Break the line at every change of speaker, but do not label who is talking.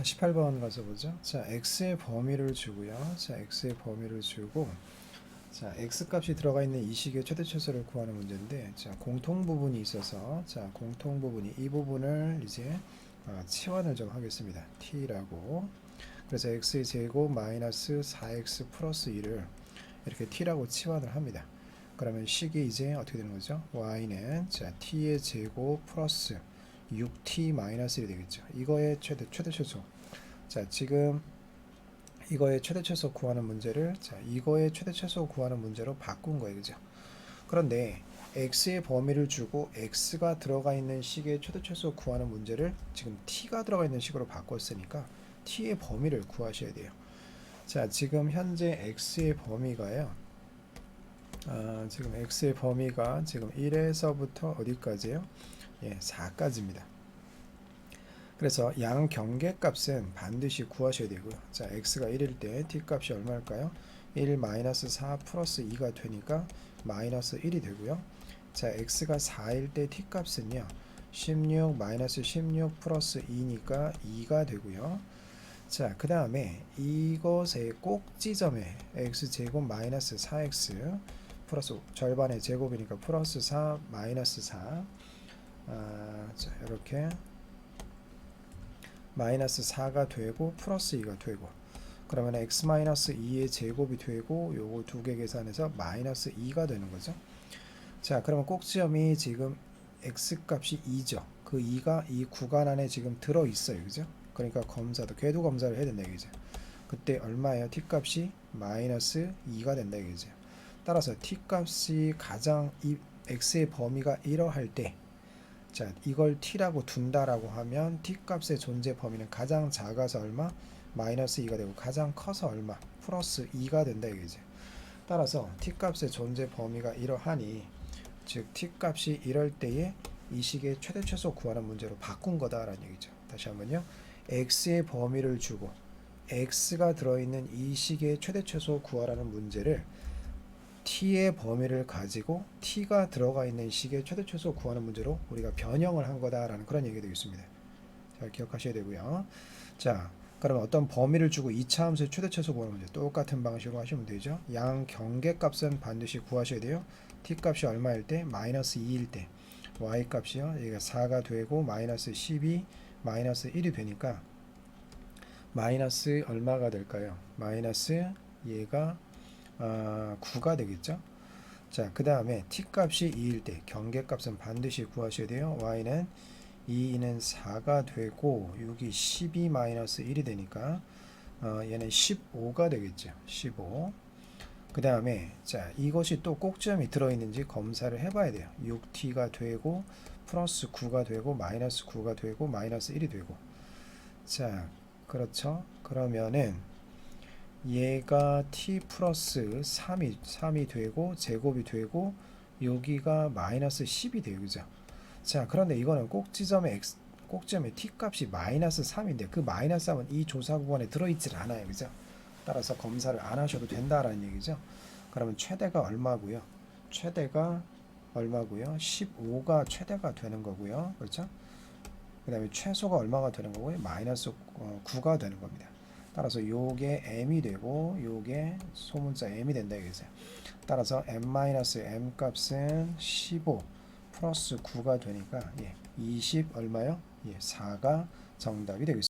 자, 18번 가서 보죠. 자, x의 범위를 주고요. 자, x의 범위를 주고 자, x 값이 들어가 있는 이 식의 최대 최소를 구하는 문제인데 자, 공통 부분이 있어서 자, 공통 부분이 이 부분을 이제 아, 치환을 좀 하겠습니다. t라고. 그래서 x의 제곱 마이너스 4x 플러스 1을 이렇게 t라고 치환을 합니다. 그러면 식이 이제 어떻게 되는 거죠? y는 자, t의 제곱 플러스 6t 마이너스 1이 되겠죠. 이거의 최대 최대 최소. 자, 지금 이거의 최대 최소 구하는 문제를 자, 이거의 최대 최소 구하는 문제로 바꾼 거예요. 그죠? 그런데 x의 범위를 주고 x가 들어가 있는 식의 최대 최소 구하는 문제를 지금 t가 들어가 있는 식으로 바꿨으니까 t의 범위를 구하셔야 돼요. 자, 지금 현재 x의 범위가요. 아, 지금 x의 범위가 지금 1에서부터 어디까지예요? 예, 4까지입니다. 그래서 양 경계값은 반드시 구하셔야 되고요. 자, x가 1일 때 t 값이 얼마일까요? 1 마이너스 4 플러스 2가 되니까 마이너스 1이 되고요. 자, x가 4일 때 t 값은요. 16 마이너스 16 플러스 2니까 2가 되고요. 자, 그 다음에 이것의 꼭지점에 x 제곱 마이너스 4x 플러스 절반의 제곱이니까 플러스 4 마이너스 4 아, 자, 이렇게 마이너스 4가 되고 플러스 2가 되고 그러면 x 마이너스 2의 제곱이 되고 요거 두 개 계산해서 마이너스 2가 되는 거죠. 자, 그러면 꼭지점이 지금 x 값이 2죠. 그 2가 이 구간 안에 지금 들어 있어요. 그죠? 그러니까 검사도 궤도 검사를 해야 된다 이거죠. 그때 얼마예요? t 값이 마이너스 2가 된다 이거죠. 따라서 t 값이 가장 이 x의 범위가 이러할 때 자, 이걸 t라고 둔다라고 하면 t 값의 존재 범위는 가장 작아서 얼마? 마이너스 2가 되고 가장 커서 얼마? 플러스 2가 된다 이거죠. 따라서 t 값의 존재 범위가 이러하니 즉 t 값이 이럴 때에 이 식의 최대 최소 구하는 문제로 바꾼 거다라는 얘기죠. 다시 한번요. x의 범위를 주고 x가 들어있는 이 식의 최대 최소 구하라는 문제를 t의 범위를 가지고 t가 들어가 있는 식의 최대 최소 구하는 문제로 우리가 변형을 한 거다라는 그런 얘기가 되겠습니다. 잘 기억하셔야 되고요. 자, 그러면 어떤 범위를 주고 이차 함수의 최대 최소 구하는 문제 똑같은 방식으로 하시면 되죠. 양 경계값은 반드시 구하셔야 돼요. t 값이 얼마일 때? 마이너스 2일 때. y 값이요. 여기가 4가 되고 마이너스 12 마이너스 1이 되니까 마이너스 얼마가 될까요? 마이너스 얘가 아, 9가 되겠죠. 자, 그 다음에 t 값이 2일 때 경계값은 반드시 구하셔야 돼요. y는 2는 4가 되고 여기 12 마이너스 1이 되니까 어, 얘는 15가 되겠죠. 15. 그 다음에 자 이것이 또 꼭지점이 들어있는지 검사를 해봐야 돼요. 6t가 되고 플러스 9가 되고 마이너스 9가 되고 마이너스 1이 되고 자 그렇죠. 그러면은 얘가 t 플러스 3이 3이 되고 제곱이 되고 여기가 마이너스 10이 돼요. 그죠? 자, 그런데 이거는 꼭지점의 x 꼭지점의 t 값이 마이너스 3인데 그 마이너스 3은 이 조사 구간에 들어 있질 않아요. 그죠? 따라서 검사를 안 하셔도 된다라는 얘기죠. 그러면 최대가 얼마고요? 최대가 얼마고요? 15가 최대가 되는 거고요. 그렇죠? 그 다음에 최소가 얼마가 되는 거고요? 마이너스 9가 되는 겁니다. 따라서 요게 m이 되고 요게 소문자 m이 된다 이거죠. 따라서 m-m 값은 15 플러스 9가 되니까 예, 20 얼마요? 예, 4가 정답이 되겠습니다.